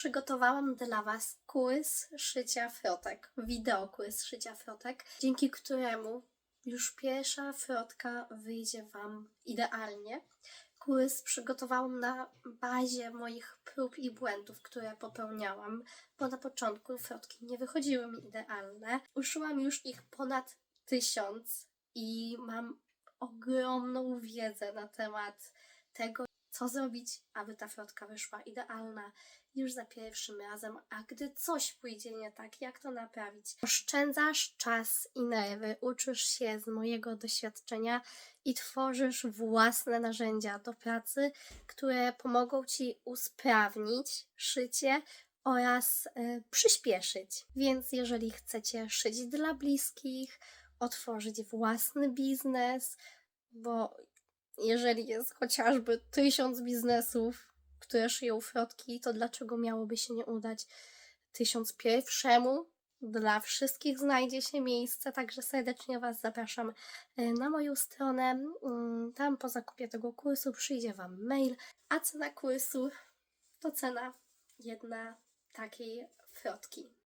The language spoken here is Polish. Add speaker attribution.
Speaker 1: Przygotowałam dla Was quiz szycia frotek, wideo quiz szycia frotek, dzięki któremu już pierwsza frotka wyjdzie Wam idealnie. Quiz przygotowałam na bazie moich prób i błędów, które popełniałam, bo na początku frotki nie wychodziły mi idealne. Uszyłam już ich ponad tysiąc i mam ogromną wiedzę na temat tego, co zrobić, aby ta frotka wyszła idealna już za pierwszym razem, a gdy coś pójdzie nie tak, jak to naprawić? Oszczędzasz czas i nerwy, uczysz się z mojego doświadczenia i tworzysz własne narzędzia do pracy, które pomogą Ci usprawnić szycie oraz y, przyspieszyć. Więc jeżeli chcecie szyć dla bliskich, otworzyć własny biznes, bo jeżeli jest chociażby tysiąc biznesów, które szyją frotki, to dlaczego miałoby się nie udać tysiąc pierwszemu? Dla wszystkich znajdzie się miejsce, także serdecznie Was zapraszam e, na moją stronę. Mm, Tam po zakupie tego kursu przyjdzie Wam mail, a cena kursu to cena jedna takiej frotki.